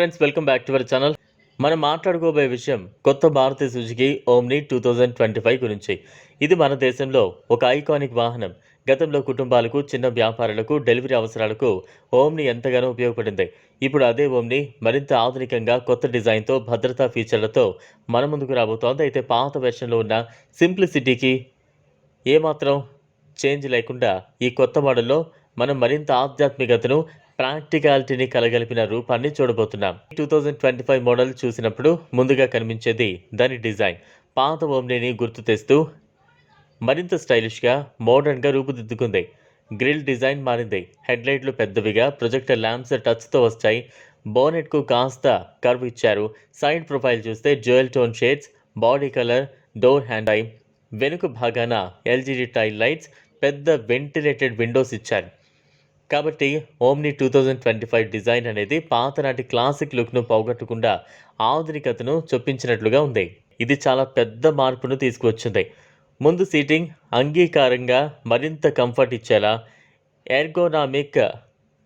Friends welcome back to our channel మనం మాట్లాడుకోబోయే విషయం కొత్త Bharati Suzuki Omni two thousand twenty five గురించి. ఇది మన దేశంలో ఒక ఐకానిక్ వాహనం. గతంలో కుటుంబాలకు చిన్న వ్యాపారాలకు డెలివరీ అవసరాలకు ఓమ్ని ఎంతగానో ఉపయోగపడింది. ఇప్పుడు అదే ఓమ్ని మరింత ఆధునికంగా కొత్త డిజైన్తో భద్రతా ఫీచర్లతో మన ముందుకు రాబోతోంది. అయితే పాత వెర్షన్లో ఉన్న సింప్లిసిటీకి ఏమాత్రం చేంజ్ లేకుండా ఈ కొత్త మోడల్లో మనం మరింత ఆధ్యాత్మికతను ప్రాక్టికాలిటీని కలగలిపిన రూపాన్ని చూడబోతున్నాం. Two thousand twenty five model చూసినప్పుడు ముందుగా కనిపించేది దాని డిజైన్. పాత ఓమ్నీని గుర్తు తెస్తూ మరింత స్టైలిష్గా మోడర్న్గా రూపుదిద్దుకుంది. గ్రిల్ డిజైన్ మారింది. హెడ్లైట్లు పెద్దవిగా ప్రొజెక్టర్ ల్యాంప్స్ టచ్తో వస్తాయి. బోనెట్కు కాస్త కర్వ్ ఇచ్చారు. సైడ్ ప్రొఫైల్ చూస్తే jewel tone shades body colour door handle. వెనుక భాగాన ఎల్జీడీ టైల్ లైట్స్ పెద్ద వెంటిలేటెడ్ విండోస్ ఇచ్చారు. కాబట్టి Omni two thousand twenty five design అనేది పాతనాటి క్లాసిక్ లుక్ను పోగొట్టకుండా ఆధునికతను చొప్పించినట్లుగా ఉంది. ఇది చాలా పెద్ద మార్పును తీసుకువచ్చింది. ముందు సీటింగ్ అంగీకారంగా మరింత కంఫర్ట్ ఇచ్చేలా ఎర్గోనామిక్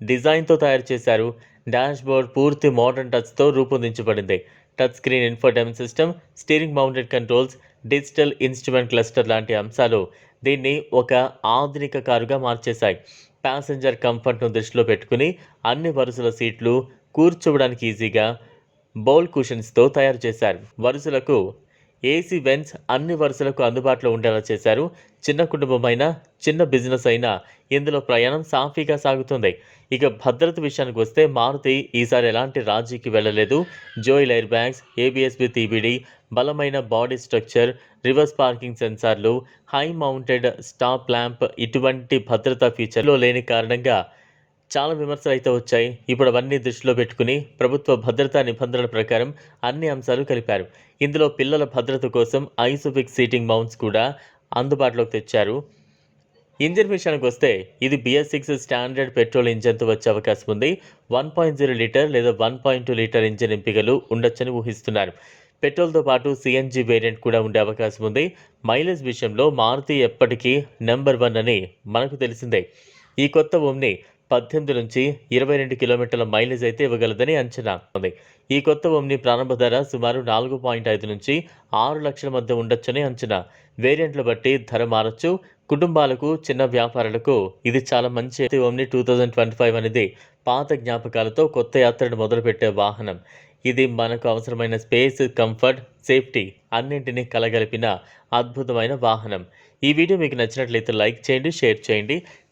డిజైన్తో తయారు చేశారు. డాష్బోర్డ్ పూర్తి మోడర్న్ టచ్తో రూపొందించబడింది. Touch screen infotainment system steering mounted controls digital instrument cluster లాంటి అంశాలు దీన్ని ఒక ఆధునిక కారుగా మార్చేశాయి. ప్యాసింజర్ కంఫర్ట్ను దృష్టిలో పెట్టుకుని అన్ని వరుసల సీట్లు కూర్చోవడానికి ఈజీగా బౌల్ కుషన్స్తో తయారు చేశారు. వరుసలకు ఏసీ వెన్స్ అన్ని వరుసలకు అందుబాటులో ఉండేలా చేశారు. చిన్న కుటుంబమైన చిన్న బిజినెస్ అయినా ఇందులో ప్రయాణం సాఫీగా సాగుతుంది. ఇక భద్రత విషయానికి వస్తే మారుతి ఈసారి ఎలాంటి రాజీకి వెళ్ళలేదు. జోయిల్ ఎయిర్ బ్యాగ్స్ ఏబిఎస్బి తీబిడి బలమైన బాడీ స్ట్రక్చర్ రివర్స్ పార్కింగ్ సెన్సార్లు హై మౌంటెడ్ స్టాప్ ల్యాంప్ ఇటువంటి భద్రతా ఫీచర్లు లేని కారణంగా చాలా విమర్శలు అయితే వచ్చాయి. ఇప్పుడు అవన్నీ దృష్టిలో పెట్టుకుని ప్రభుత్వ భద్రతా నిబంధనల ప్రకారం అన్ని అంశాలు కలిపారు. ఇందులో పిల్లల భద్రత కోసం ఐసోఫిక్ సీటింగ్ మౌంట్స్ కూడా అందుబాటులోకి తెచ్చారు. ఇంజిన్ విషయానికి వస్తే ఇది బిఎస్ సిక్స్ స్టాండర్డ్ పెట్రోల్ ఇంజన్తో వచ్చే అవకాశం ఉంది. వన్ పాయింట్ జీరో లీటర్ లేదా one point two litre engine ఎంపికలు ఉండొచ్చని ఊహిస్తున్నారు. పెట్రోల్తో పాటు సిఎన్జి వేరియంట్ కూడా ఉండే అవకాశం ఉంది. మైలేజ్ విషయంలో మారుతి ఎప్పటికీ నెంబర్ వన్ అని మనకు తెలిసిందే. ఈ కొత్త ఓమ్ని పద్దెనిమిది నుంచి ఇరవై రెండు కిలోమీటర్ల మైలేజ్ అయితే ఇవ్వగలదని అంచనా ఉంది. ఈ కొత్త ఓమ్ని ప్రారంభ ధర సుమారు నాలుగు పాయింట్ ఐదు నుంచి ఆరు లక్షల మధ్య ఉండొచ్చని అంచనా. వేరియంట్ల బట్టి ధర మారచ్చు. కుటుంబాలకు చిన్న వ్యాపారాలకు ఇది చాలా మంచి Omni two thousand twenty five అనేది పాత జ్ఞాపకాలతో కొత్త యాత్రను మొదలుపెట్టే వాహనం. ఇది మనకు అవసరమైన స్పేస్ కంఫర్ట్ సేఫ్టీ అన్నింటినీ కలగలిపిన అద్భుతమైన వాహనం. ఈ వీడియో మీకు నచ్చినట్లయితే లైక్ చేయండి షేర్ చేయండి.